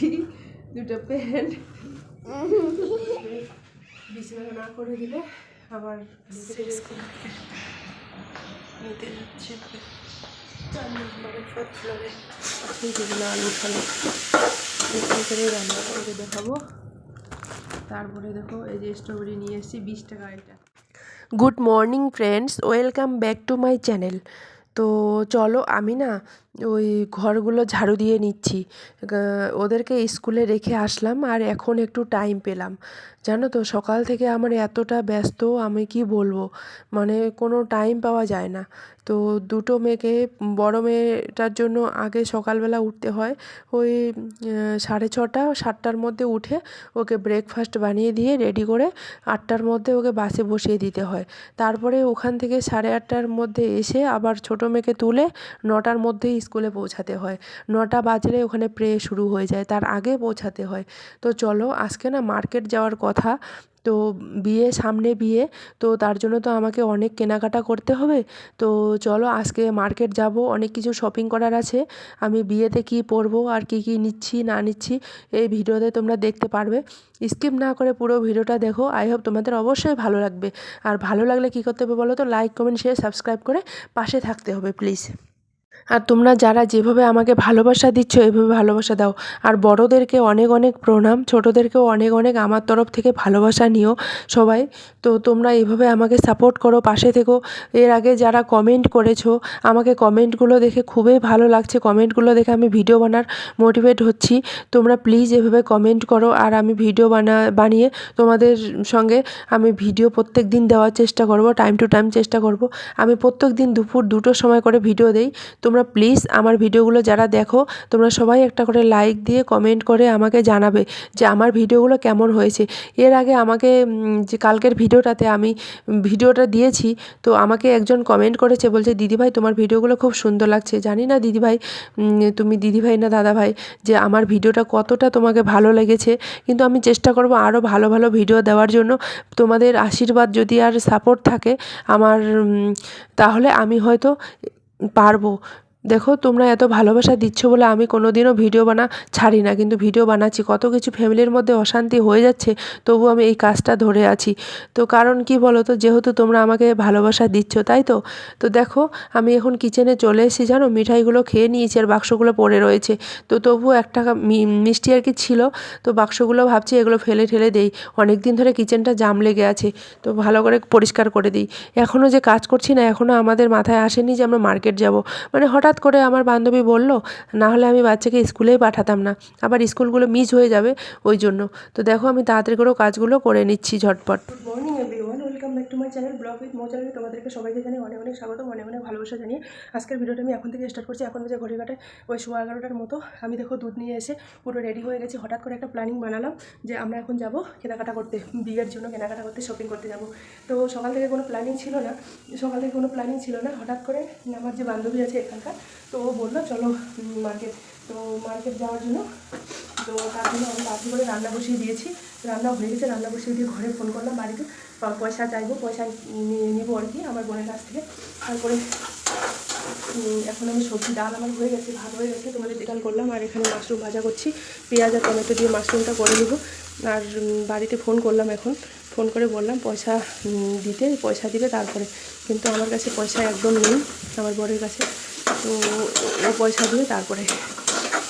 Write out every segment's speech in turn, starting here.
গেঞ্জি দুটো প্যান্ট। বিছানা না করে দিলে আবার নিতে যাচ্ছে। যেগুলো আলু ফালু করে রান্না করে দেখাবো। তারপরে দেখো এই যে স্ট্রবেরি নিয়ে এসেছি বিশ টাকা এটা। Good morning friends welcome back to my channel তো চলো আমি না ওই ঘরগুলো ঝাড়ু দিয়ে নিচ্ছি। ওদেরকে স্কুলে রেখে আসলাম আর এখন একটু টাইম পেলাম। জানো তো, সকাল থেকে আমার এতটা ব্যস্ত, আমি কি বলব? মানে কোনো টাইম পাওয়া যায় না। তো দুটো মেয়েকে, বড় মেয়েটার জন্য আগে সকালবেলা উঠতে হয়। ওই সাড়ে ছটা, সাতটার মধ্যে উঠে ওকে ব্রেকফাস্ট বানিয়ে দিয়ে রেডি করে আটটার মধ্যে ওকে বাসে বসিয়ে দিতে হয়। তারপরে ওখান থেকে সাড়ে আটটার মধ্যে এসে আবার ছোটো মেয়েকে তুলে নটার মধ্যেই স্কুলে পৌঁছাতে হয়। নটা বাজলে ওখানে প্রে শুরু হয়ে যায়, তার আগে পৌঁছাতে হয়। তো চলো, আজকে না মার্কেট যাওয়ার কথা। তো বিয়ে, সামনে বিয়ে, তো তার জন্য তো আমাকে অনেক কেনাকাটা করতে হবে। তো চলো, আজকে মার্কেট যাব, অনেক কিছু শপিং করার আছে। আমি বিয়েতে কি পরবো, আর কি কি নিচ্ছি, না নিচ্ছি, এই ভিডিওতে তোমরা দেখতে পারবে। স্কিপ না করে পুরো ভিডিওটা দেখো। আই হোপ তোমাদের অবশ্যই ভালো লাগবে। আর ভালো লাগলে কী করতে হবে বলো তো? লাইক কমেন্ট শেয়ার সাবস্ক্রাইব করে পাশে থাকতে হবে প্লিজ আর তোমরা যারা যেভাবে আমাকে ভালোবাসা দিচ্ছ, এভাবে ভালোবাসা দাও। আর বড়োদেরকে অনেক অনেক প্রণাম, ছোটোদেরকেও অনেক অনেক আমার তরফ থেকে ভালোবাসা নিও সবাই। তো তোমরা এভাবে আমাকে সাপোর্ট করো, পাশে থেকো। এর আগে যারা কমেন্ট করেছ, আমাকে কমেন্টগুলো দেখে খুবই ভালো লাগছে। কমেন্টগুলো দেখে আমি ভিডিও বানার মোটিভেট হচ্ছি। তোমরা প্লিজ এভাবে কমেন্ট করো আর আমি ভিডিও বানা, বানিয়ে তোমাদের সঙ্গে আমি ভিডিও প্রত্যেক দিন দেওয়ার চেষ্টা করব টাইম টু টাইম চেষ্টা করব। আমি প্রত্যেক দিন দুপুর দুটোর সময় করে ভিডিও দেই। তোমরা প্লিজ আমার ভিডিওগুলো যারা দেখো, তোমরা সবাই একটা করে লাইক দিয়ে কমেন্ট করে আমাকে জানাবে যে আমার ভিডিওগুলো কেমন হয়েছে। এর আগে আমাকে যে কালকের ভিডিওটাতে আমি ভিডিওটা দিয়েছি, তো আমাকে একজন কমেন্ট করেছে, বলছে, দিদিভাই, তোমার ভিডিওগুলো খুব সুন্দর লাগছে। জানি না দিদিভাই তুমি দিদিভাই না দাদাভাই, যে আমার ভিডিওটা কতটা তোমাকে ভালো লেগেছে। কিন্তু আমি চেষ্টা করব আরও ভালো ভালো ভিডিও দেওয়ার জন্য। তোমাদের আশীর্বাদ যদি আর সাপোর্ট থাকে আমার তাহলে আমি হয়তো পারব। দেখো, তোমরা এত ভালোবাসা দিচ্ছ বলে আমি কোনো দিনও ভিডিও বানা, ছাড়ি না। কিন্তু ভিডিও বানাচ্ছি, কত কিছু ফ্যামিলির মধ্যে অশান্তি হয়ে যাচ্ছে তবু আমি এই কাজটা ধরে আছি। তো কারণ কি বলো তো যেহেতু তোমরা আমাকে ভালোবাসা দিচ্ছ, তাই তো? তো দেখো, আমি এখন কিচেনে চলে এসেছি, জানো? মিঠাইগুলো খেয়ে নিয়েছি আর বাক্সগুলো পড়ে রয়েছে। তো তবুও একটা মিষ্টি আর কি ছিল, তো বাক্সগুলো ভাবছি এগুলো ফেলে ঠেলে দেই। অনেক দিন ধরে কিচেনটা জাম লেগে আছে, তো ভালো করে পরিষ্কার করে দিই। এখনও যে কাজ করছি না এখনও আমাদের মাথায় আসেনি যে আমরা মার্কেট যাব। মানে হঠাৎ করে আমার বান্ধবী বলল, না হলে আমি বাচ্চাকে স্কুলেই পাঠাতাম না। আবার স্কুলগুলো মিস হয়ে যাবে ওই জন্য। তো দেখো আমি তাড়াতাড়ি করেও কাজগুলো করে নিচ্ছি ঝটপট। Good morning everyone welcome back to my channel blog with মো চ্যানেলে তোমাদেরকে সবাইকে জানিয়ে অনেক অনেক স্বাগত অনেক অনেক ভালোবাসা জানিয়ে আজকের ভিডিওটা আমি এখন থেকে স্টার্ট করছি। এখন বাজে ঘড়ি কাটায় ওই সোয়া এগারোটার মতো। আমি দেখো দুধ নিয়ে এসে পুরো রেডি হয়ে গেছি। হঠাৎ করে একটা প্ল্যানিং বানালাম যে আমরা এখন যাব কেনাকাটা করতে, বিয়ের জন্য কেনাকাটা করতে শপিং করতে যাব। তো সকাল থেকে কোনো প্ল্যানিং ছিল না, সকাল থেকে কোনো প্ল্যানিং ছিল না। হঠাৎ করে আমার যে বান্ধবী আছে এখানকার তো ও বলল, চলো মার্কেট তো মার্কেট যাওয়ার জন্য তো তার জন্য আমি তাড়াতাড়ি করে রান্না বসিয়ে দিয়েছি। রান্না হয়ে গেছে, রান্না বসিয়ে দিয়ে ঘরে ফোন করলাম, বাড়িতে পয়সা চাইব, পয়সা নিবো আর কি আমার বোনের কাছ থেকে। তারপরে এখন আমি সবজি, ডাল আমার হয়ে গেছে, ভাত হয়ে গেছে। তোমাদের ডাল করলাম আর এখানে মাশরুম ভাজা করছি। পেঁয়াজ আর টমেটো দিয়ে মাশরুমটা করে নেব। আর বাড়িতে ফোন করলাম এখন। ফোন করে বললাম, পয়সা দিতে, পয়সা দিবে তারপরে। কিন্তু আমার কাছে পয়সা একদম নেই, আমার বরের কাছে। তো ও পয়সা দিয়ে তারপরে।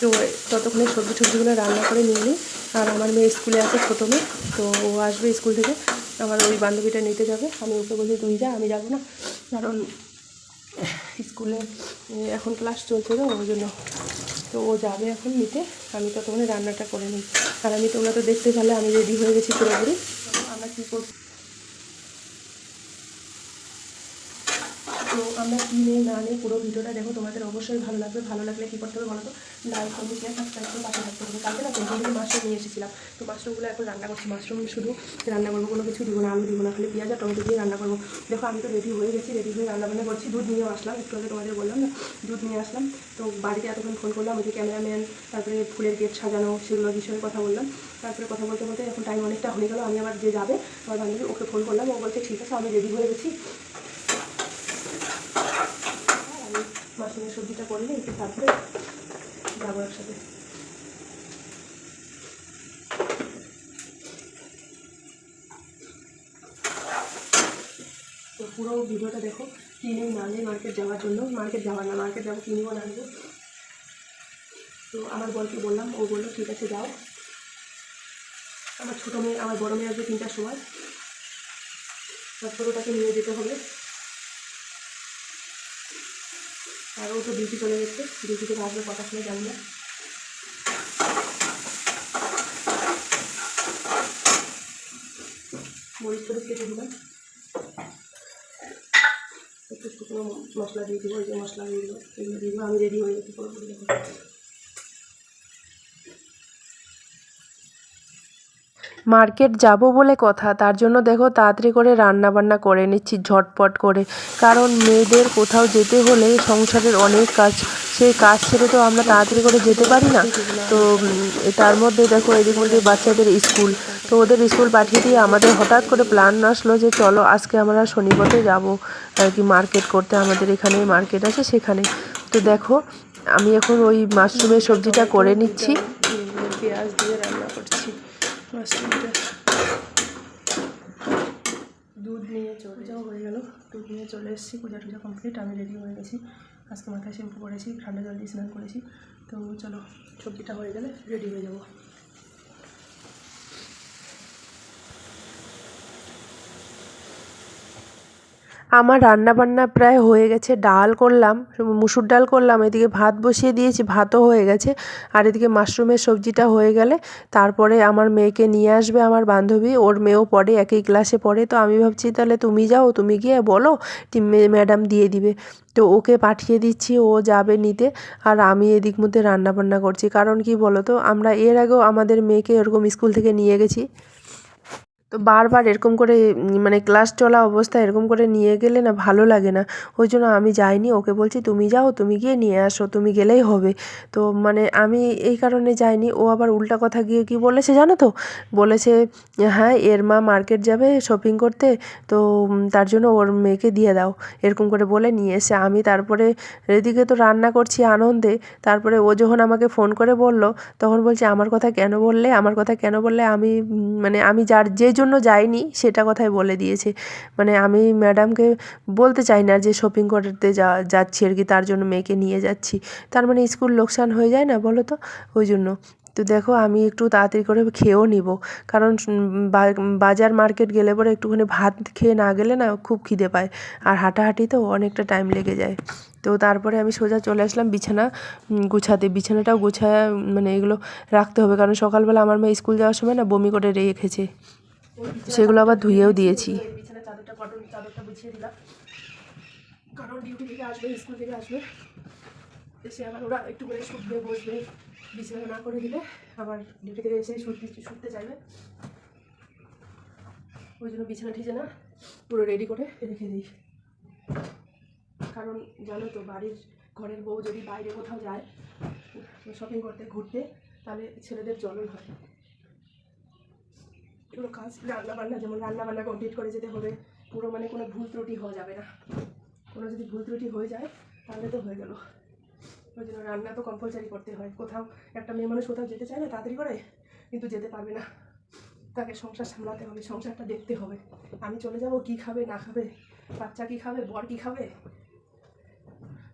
তো ততক্ষণে সবজি টবজিগুলো রান্না করে নিয়ে নিই। আর আমার মেয়ে স্কুলে আছে, ছোটো মেয়ে। তো ও আসবে স্কুল থেকে। আমার ওই বান্ধবীটা নিতে যাবে। আমি ওকে বলি তুই যা, আমি যাব না। কারণ স্কুলে এখন ক্লাস চলছে তো, ওই জন্য তো ও যাবে এখন নিতে। আমি ততক্ষণে রান্নাটা করে নিই আর আমি তোমরা তো দেখতে পেলে, আমি রেডি হয়ে গেছি পুরোপুরি। আমরা কী করছি তো আমরা কী নেই, না নেই, পুরো ভিডিওটা দেখো, তোমাদের অবশ্যই ভালো লাগবে। ভালো লাগলে কী করতে হবে বলো তো? লাইক কমেন্ট শেয়ার সাবস্ক্রাইব করে পাশে থাকতে হবে। কালকে না পেন্টিং মাশরুম নিয়ে এসেছিলাম। তো মাশরুমগুলো এখন রান্না করছি। মাশরুম শুধু রান্না করব, কোনো কিছু দিব না, আলু দিব না, খালি পেঁয়াজ আর টমেটো দিয়ে রান্না করব। দেখো, আমি তো রেডি হয়ে গেছি রেডি হয়ে রান্না বান্না করছি। দুধ নিয়ে আসলাম, একটু আগে তোমাদের বললাম না, দুধ নিয়ে আসলাম। তো বাড়িতে এতক্ষণ ফোন করলাম, ওই যে ক্যামেরাম্যান তারপরে ফুলের গেট সাজানো, সেগুলো বিষয়ে কথা বললাম। তারপরে কথা বলতে বলতে এখন টাইম অনেকটা হয়ে গেল, আমি আবার যে যাবে আমার বান্ধবী ওকে ফোন করলাম। ও বলছে, ঠিক আছে, আমি রেডি হয়ে গেছি। প্রথমে সবজিটা করলে একটু থাকবে যাব একসাথে। তো পুরো ভিডিওটা দেখো কিনে নালে মার্কেট যাওয়ার জন্য। মার্কেট যাওয়ার না মার্কেট যাব কিনবো নানবো তো আমার বলকে বললাম, ও বলল, ঠিক আছে, যাও। আমার ছোটো মেয়ে, আমার বড়ো মেয়ে আসবে তিনটার সময়। তারপর নিয়ে যেতে হবে। আর ও তো ডিউটি চলে গেছে। ডিউটি থেকে আসবে কটার সময় জানি না। মরিচ টরিচ কেটে দিলাম। একটু শুকনো মশলা দিয়ে দিব, ওই যে মশলা দিয়ে দিব, এগুলো দিয়ে দিব, আমি রেডি হয়ে গেছি পুরোপুরি। মার্কেট যাব বলে কথা, তার জন্য দেখো তাড়াতাড়ি করে রান্না বান্না করে নিচ্ছি, ঝটপট করে। কারণ মেয়েদের কোথাও যেতে হলে সংসারের অনেক কাজ, সেই কাজ ছেড়ে তো আমরা তাড়াতাড়ি করে যেতে পারি না। তো তার মধ্যে দেখো এদিক মধ্যে বাচ্চাদের স্কুল, তো ওদের স্কুল পাঠিয়ে দিয়ে আমাদের হঠাৎ করে প্ল্যান আসলো যে চলো আজকে আমরা শনিপথে যাব, আর কি মার্কেট করতে, আমাদের এখানে মার্কেট আছে সেখানে। তো দেখো, আমি এখন ওই মাশরুমের সবজিটা করে নিচ্ছি। পেঁয়াজ দিয়ে রান্না দুধ নিয়ে চলে যাওয়া হয়ে গেল। দুধ নিয়ে চলে এসেছি, পূজা টুজা কমপ্লিট আমি রেডি হয়ে গেছি। আজকে মাথায় শ্যাম্পু করেছি ঠান্ডা জল দিয়ে স্নান করেছি। তো চলো, সবজিটা হয়ে গেলে রেডি হয়ে যাব। আমার রান্না বান্না প্রায় হয়ে গেছে। ডাল করলাম, মুসুর ডাল করলাম, এদিকে ভাত বসিয়ে দিয়েছি, ভাতও হয়ে গেছে। আর এদিকে মাশরুমের সবজিটা হয়ে গেলে, তারপরে আমার মেয়েকে নিয়ে আসবে আমার বান্ধবী, ওর মেয়েও পড়ে, একই ক্লাসে পড়ে। তো আমি ভাবছি, তাহলে তুমি যাও, তুমি গিয়ে বলো ম্যাডাম দিয়ে দিবে। তো ওকে পাঠিয়ে দিচ্ছি, ও যাবে নিতে। আর আমি এদিক মধ্যে রান্না বান্না করছি। কারণ কি বলো তো আমরা এর আগেও আমাদের মেয়েকে এরকম স্কুল থেকে নিয়ে গেছি। তো বারবার এরকম করে মানে ক্লাস চলা অবস্থায় এরকম করে নিয়ে গেলে না ভালো লাগে না। ওই জন্য আমি যাইনি, ওকে বলছি, তুমি যাও, তুমি গিয়ে নিয়ে আসো, তুমি গেলেই হবে। তো মানে আমি এই কারণে যাইনি। ও আবার উল্টা কথা গিয়ে কি বলেছে জানো তো? বলেছে হ্যাঁ এর মা মার্কেট যাবে শপিং করতে, তো তার জন্য ওর মেয়েকে দিয়ে দাও। এরকম করে বলে নিয়ে এসে আমি তারপরে এদিকে তো রান্না করছি আনন্দে। তারপরে ও যখন আমাকে ফোন করে বলল, তখন বলছে, আমার কথা কেন বললে? আমার কথা কেন বললে? আমি মানে আমি যার যে জন্য যাইনি, সেটা কথাই বলে দিয়েছে। মানে আমি ম্যাডামকে বলতে চাই না যে শপিং করতে যা, যাচ্ছি আর কি, তার জন্য মেয়েকে নিয়ে যাচ্ছি। তার মানে স্কুল লোকসান হয়ে যায় না বলো তো? ওই জন্য। তো দেখো, আমি একটু তাড়াতাড়ি করে খেয়েও নিব। কারণ বাজার মার্কেট গেলে পরে একটুখানি ভাত খেয়ে না গেলে না খুব খিদে পায়। আর হাঁটাহাঁটি তো অনেকটা টাইম লেগে যায়। তো তারপরে আমি সোজা চলে আসলাম বিছানা গুছাতে। বিছানাটাও গুছায় মানে এগুলো রাখতে হবে। কারণ সকালবেলা আমার মেয়ে স্কুল যাওয়ার সময় না বমি করে রেখেছে। সেগুলো আবার ধুয়েও দিয়েছি। চাদরটা কটন চাদরটা বিছিয়ে দিলাম কারণ ডিউটি থেকে আসবে স্কুল থেকে আসবে। এসে আবার ওরা একটু করে শুটবে বসবে। বিছানা না করে দিলে আবার ডিউটি থেকে চাইবে। ওই জন্য বিছানা পুরো রেডি করে রেখে দিই। কারণ জানো তো, বাড়ির ঘরের বউ যদি বাইরে কোথাও যায় শপিং করতে, ঘুরতে, তাহলে ছেলেদের জ্বলন হয়। এগুলো কাজ রান্না বান্না যেমন রান্না বান্না কমপ্লিট করে যেতে হবে, পুরো মানে কোনো ভুল ত্রুটি হওয়া যাবে না। কোনো যদি ভুল ত্রুটি হয়ে যায়, তাহলে তো হয়ে গেল। ওই জন্য রান্না তো কম্পালসারি করতে হয়। কোথাও একটা মেয়ে মানুষ কোথাও যেতে চায় না তাড়াতাড়ি করে, কিন্তু যেতে পারবে না। তাকে সংসার সামলাতে হবে, সংসারটা দেখতে হবে। আমি চলে যাব, কি খাবে, না খাবে, বাচ্চা কি খাবে, বর কি খাবে?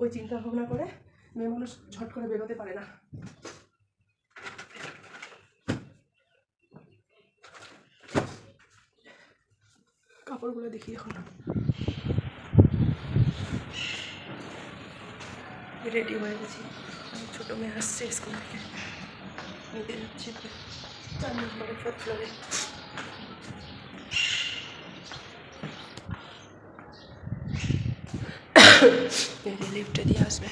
ওই চিন্তা ভাবনা করে মেয়ে মানুষ ঝট করে বেরোতে পারে না। কাপড়গুলো দেখি এখন। রেডি হয়ে গেছি। আমার ছোটো মেয়ে আসছে স্কুল থেকে। নিতে যাচ্ছে চার নম্বরে ফোর্থ ফ্লোরে লিফটে দিয়ে আসবে।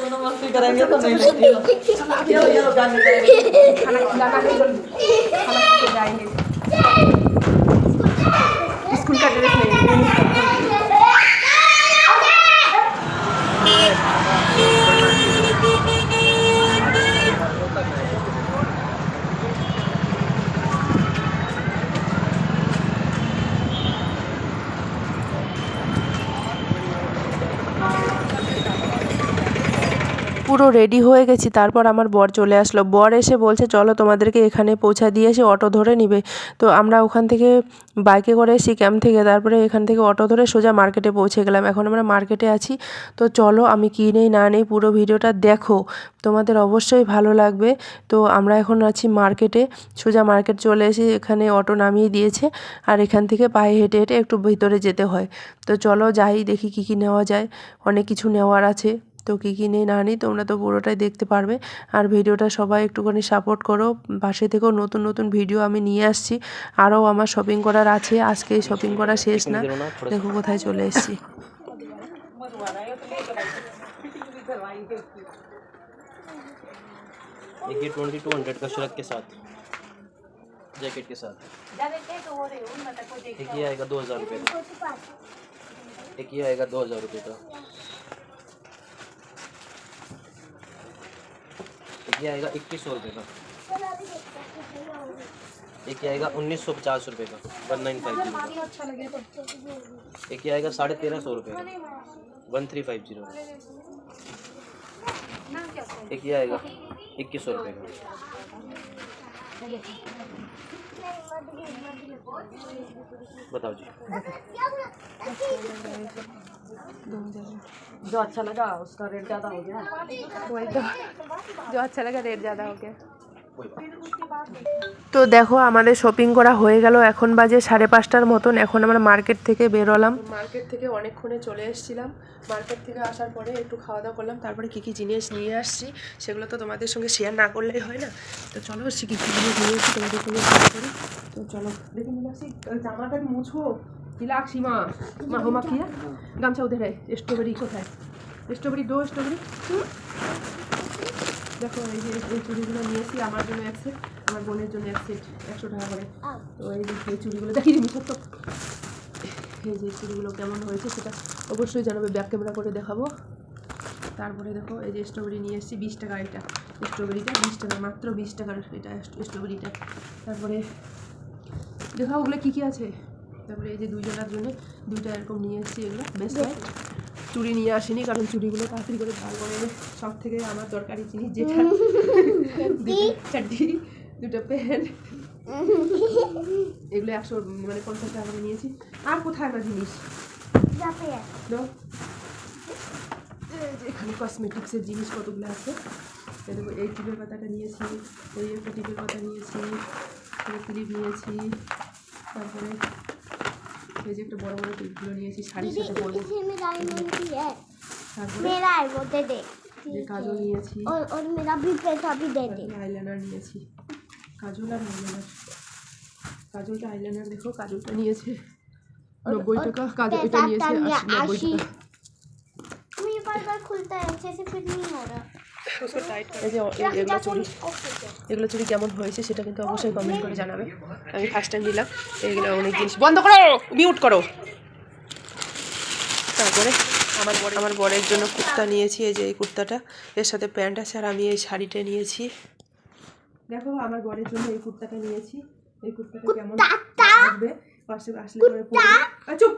दोनों मस्ती करेंगे तो नहीं लगेगा चलो चलो गाने करेंगे खाना गाना है जल्दी खाना खा के जाएंगे स्कूल का ड्रेस नहीं পুরো রেডি হয়ে গেছি। তারপর আমার বর চলে আসলো। বর এসে বলছে, চলো তোমাদেরকে এখানে পৌঁছা দিয়ে এসে অটো ধরে নিবে। তো আমরা ওখান থেকে বাইকে করে এসি ক্যাম্প থেকে তারপরে এখান থেকে অটো ধরে সোজা মার্কেটে পৌঁছে গেলাম। এখন আমরা মার্কেটে আছি। তো চলো, আমি কী নেই, না নেই পুরো ভিডিওটা দেখো। তোমাদের অবশ্যই ভালো লাগবে। তো আমরা এখন আছি মার্কেটে সোজা মার্কেট চলে এসে এখানে অটো নামিয়ে দিয়েছে। আর এখান থেকে পায়ে হেঁটে হেঁটে একটু ভিতরে যেতে হয়। তো চলো যাই, দেখি কী কী নেওয়া যায়। অনেক কিছু নেওয়ার আছে। তো কী কী নেই না নিই তোমরা তো পুরোটাই দেখতে পারবে আর ভিডিওটা সবাই একটুখানি সাপোর্ট করো পাশে থেকেও নতুন নতুন ভিডিও আমি নিয়ে আসছি আরও আমার শপিং করার আছে আজকে শপিং করা শেষ না দেখো কোথায় চলে এসেছি एक ये ट्वेंटी टू हंड्रेड का श्रग के साथ जैकेट के साथ एक ये आएगा दो हज़ार रुपये का एक ये आएगा दो हज़ार रुपये का ये आएगा इक्कीस सौ रुपये का। एक ये आएगा उन्नीस सौ पचास रुपये का वन नाइन फाइव ज़ीरो। एक ये आएगा साढ़े तेरह सौ रुपये का। One three five zero. एक ये आएगा इक्कीस सौ रुपये का। बताओ जी। जो अच्छा लगा उसका रेट ज़्यादा हो गया वही तो जो अच्छा लगा रेट ज़्यादा हो गया कोई बात नहीं। তো দেখো আমাদের শপিং করা হয়ে গেল এখন বাজে সাড়ে পাঁচটার মতন এখন আমরা মার্কেট থেকে বেরোলাম মার্কেট থেকে অনেকক্ষণে চলে এসেছিলাম মার্কেট থেকে আসার পরে একটু খাওয়া দাওয়া করলাম তারপরে কী কী জিনিস নিয়ে আসছি সেগুলো তো তোমাদের সঙ্গে শেয়ার না করলেই হয় না তো চলো সে কী কী জিনিস নিয়ে এসেছি তোমাদের সঙ্গে শেয়ার করি তো চলো দেখে মিলাসি জামাটা মুছো তিলাক সীমা। মা, হোমা কিয়া গামছা উধে রে স্ট্রবেরি কোথায়? স্ট্রবেরি দো স্ট্রবেরি দেখো, এই যে এই চুড়িগুলো নিয়েছি, আমার জন্য এক সেট আমার বোনের জন্য এক সেট একশো টাকা করে। তো এই যে এই চুড়িগুলো, দেখিয়ে দিবি, সত্য? এই যে চুড়িগুলো কেমন হয়েছে সেটা অবশ্যই জানাবে ব্যাক ক্যামেরা করে দেখাবো। তারপরে দেখো, এই যে স্ট্রবেরি নিয়ে এসেছি, বিশ টাকা এটা। স্ট্রবেরিটা বিশ টাকা, মাত্র বিশ টাকার এটা স্ট্রবেরিটা তারপরে দেখাও ওগুলো কী কী আছে? তারপরে এই যে দুইজনের জন্য দুইটা এরকম নিয়ে এসেছি এগুলো। বেশ চুড়ি নিয়ে আসিনি কারণ চুড়িগুলো তাড়াতাড়ি করে বার করে সব থেকে আমার দরকারি জিনিস যেটা। দুটো চারটি দুটো প্যান্ট। এগুলো একশো মানে পঞ্চাশ টাকা করে নিয়েছি। আর কোথায় আমার জিনিস? এখানে কসমেটিক্সের জিনিস কতগুলো আছে। এই দেখো এই টিপের পাতাটা নিয়েছি এই একটা টিপের পাতা নিয়েছি ক্লিপ নিয়েছি তারপরে এই যে একটা বড় বড় টিপগুলো নিয়েছি শাড়ির সাথে পরবো মেরা মধ্যে দে। কাজল নিয়েছি। ওর ওর মেরা ভি সবই দে দে। আইলাইনার নিয়েছি। কাজল আর আইলাইনার কাজলটা আইলাইনার দেখো কাজলটা নিয়েছে। নব্বই টাকা কাজল এটা নিয়েছি আশি নব্বই টাকা। এগুলো চুড়ি এগুলো চুড়ি কেমন হয়েছে সেটা কিন্তু অবশ্যই কমেন্ট করে জানাবে। আমি ফার্স্ট টাইম দিলাম এইগুলো অনেক জিনিস বন্ধ করো! মিউট করো! তারপরে আমার বড় আমার বরের জন্য কুর্তা নিয়েছি এই যে এই কুর্তাটা। এর সাথে প্যান্ট আছে আর আমি এই শাড়িটা নিয়েছি। দেখো আমার বরের জন্য এই কুর্তাটা নিয়েছি। এই কুর্তাটা কেমন আসবে পাশে আসলে পরে চুপ!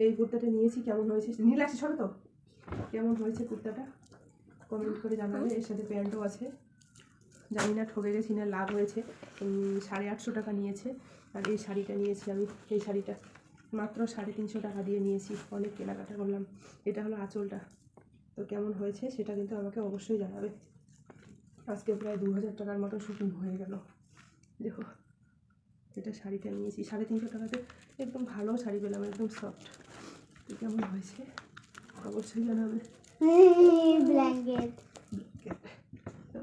এই কুর্তাটা নিয়েছি কেমন হয়েছে নীল আছে সরো তো? কেমন হয়েছে কুর্তাটা? কমেন্ট করে জানাবে, এর সাথে প্যান্টও আছে। জানি না, ঠকে গেছি না, লাভ হয়েছে। সাড়ে আটশো টাকা নিয়েছে, আর এই শাড়িটা নিয়েছি আমি। এই শাড়িটা মাত্র সাড়ে তিনশো টাকা দিয়ে নিয়েছি। অনেক কেনাকাটা করলাম। এটা হলো আঁচলটা। তো কেমন হয়েছে সেটা কিন্তু আমাকে অবশ্যই জানাবে। আজকে প্রায় দু হাজার টাকার মতো শুটিং হয়ে গেল। দেখো, এটা শাড়িটা নিয়েছি। সাড়ে তিনশো টাকাতে একদম ভালো শাড়ি পেলাম, একদম সফট কেমন হয়েছে? অবশ্যই জানাবে ব্ল্যাঙ্কেট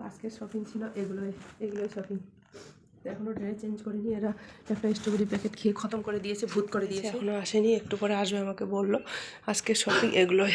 আজকের শপিং ছিল এগুলোই এগুলোই শপিং এখনও ড্রেস চেঞ্জ করিনি এরা একটা স্ট্রবেরি প্যাকেট খেয়ে খতম করে দিয়েছে ভূত করে দিয়েছে। এখনও আসেনি একটু পরে আসবে আমাকে বলল। আজকে শপিং এগুলোই।